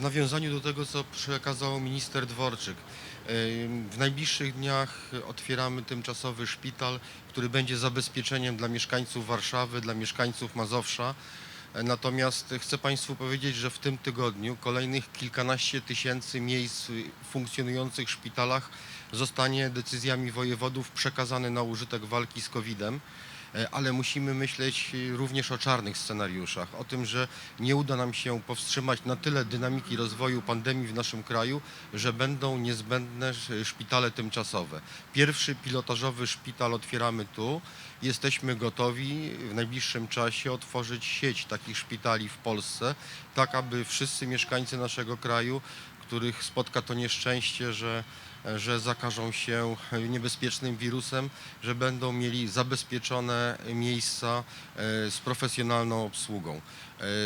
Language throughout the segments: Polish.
w nawiązaniu do tego, co przekazał minister Dworczyk. Ym, W najbliższych dniach otwieramy tymczasowy szpital, który będzie zabezpieczeniem dla mieszkańców Warszawy, dla mieszkańców Mazowsza. E, Natomiast chcę Państwu powiedzieć, że w tym tygodniu kolejnych kilkanaście tysięcy miejsc w funkcjonujących szpitalach zostanie decyzjami wojewodów przekazane na użytek walki z COVID-em. E, ale musimy myśleć e, również o czarnych scenariuszach, o tym, że nie uda nam się powstrzymać na tyle dynamiki rozwoju pandemii w naszym kraju, że będą niezbędne sz- szpitale tymczasowe. Pierwszy pilotażowy szpital otwieramy tu. Jesteśmy gotowi w najbliższym czasie otworzyć sieć takich szpitali w Polsce, tak aby wszyscy mieszkańcy naszego kraju, których spotka to nieszczęście, że że zakażą się niebezpiecznym wirusem, że będą mieli zabezpieczone miejsca e, z profesjonalną obsługą. E,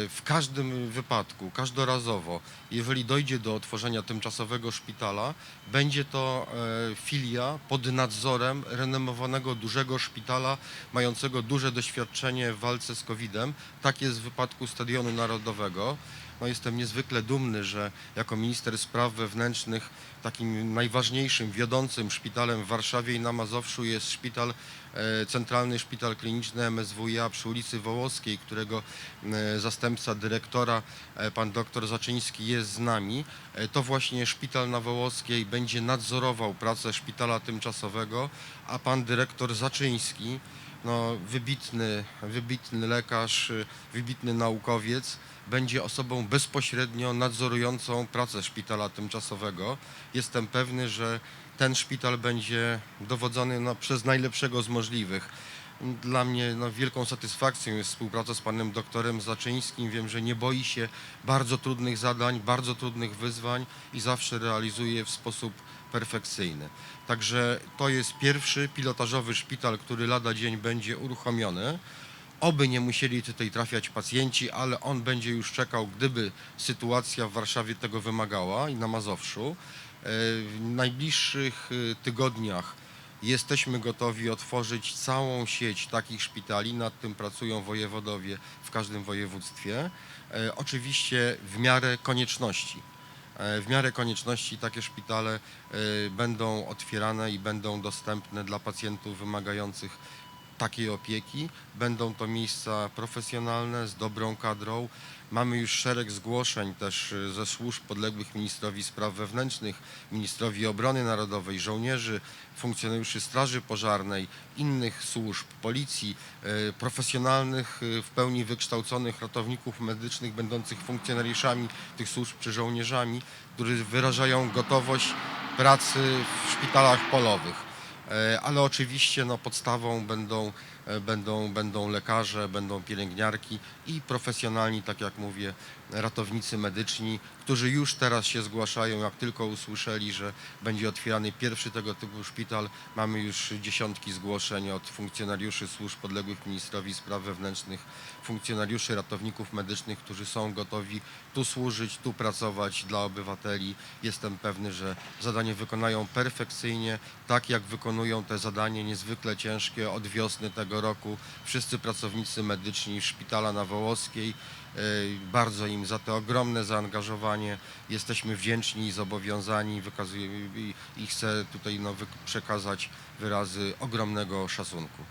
W każdym wypadku, każdorazowo, jeżeli dojdzie do otworzenia tymczasowego szpitala, będzie to e, filia pod nadzorem renomowanego dużego szpitala, mającego duże doświadczenie w walce z COVID-em. Tak jest w wypadku Stadionu Narodowego. No, jestem niezwykle dumny, że jako minister spraw wewnętrznych takim najważniejszym, wiodącym szpitalem w Warszawie i na Mazowszu jest szpital, e, Centralny Szpital Kliniczny MSWiA przy ulicy Wołoskiej, którego e, zastępca dyrektora, e, pan doktor Zaczyński jest z nami. To właśnie szpital na Wołoskiej będzie nadzorował pracę szpitala tymczasowego, a pan dyrektor Zaczyński, no, wybitny, wybitny lekarz, wybitny naukowiec, będzie osobą bezpośrednio nadzorującą pracę szpitala tymczasowego. Jestem pewny, że ten szpital będzie dowodzony no, przez najlepszego z możliwych. Dla mnie no, wielką satysfakcją jest współpraca z panem doktorem Zaczyńskim. Wiem, że nie boi się bardzo trudnych zadań, bardzo trudnych wyzwań i zawsze realizuje je w sposób perfekcyjny. Także to jest pierwszy pilotażowy szpital, który lada dzień będzie uruchomiony. Oby nie musieli tutaj trafiać pacjenci, ale on będzie już czekał, gdyby sytuacja w Warszawie tego wymagała i na Mazowszu. E, W najbliższych e, tygodniach jesteśmy gotowi otworzyć całą sieć takich szpitali. Nad tym pracują wojewodowie w każdym województwie. E, Oczywiście w miarę konieczności. E, W miarę konieczności takie szpitale e, będą otwierane i będą dostępne dla pacjentów wymagających takiej opieki. Będą to miejsca profesjonalne, z dobrą kadrą. Mamy już szereg zgłoszeń też y, ze służb podległych ministrowi spraw wewnętrznych, ministrowi obrony narodowej, żołnierzy, funkcjonariuszy Straży Pożarnej, innych służb, policji, y, profesjonalnych, y, w pełni wykształconych ratowników medycznych, będących funkcjonariuszami tych służb czy żołnierzami, którzy wyrażają gotowość pracy w szpitalach polowych. E, ale oczywiście no, podstawą będą, będą, będą lekarze, będą pielęgniarki i profesjonalni, tak jak mówię, ratownicy medyczni, którzy już teraz się zgłaszają, jak tylko usłyszeli, że będzie otwierany pierwszy tego typu szpital. Mamy już dziesiątki zgłoszeń od funkcjonariuszy służb podległych ministrowi spraw wewnętrznych, funkcjonariuszy ratowników medycznych, którzy są gotowi tu służyć, tu pracować dla obywateli. Jestem pewny, że zadanie wykonają perfekcyjnie, tak jak wykonują te zadanie niezwykle ciężkie od wiosny tego roku. Wszyscy pracownicy medyczni szpitala na Wołoskiej. E, Bardzo im za to ogromne zaangażowanie. Jesteśmy wdzięczni i zobowiązani wykazujemy i, chcę tutaj no, przekazać wyrazy ogromnego szacunku.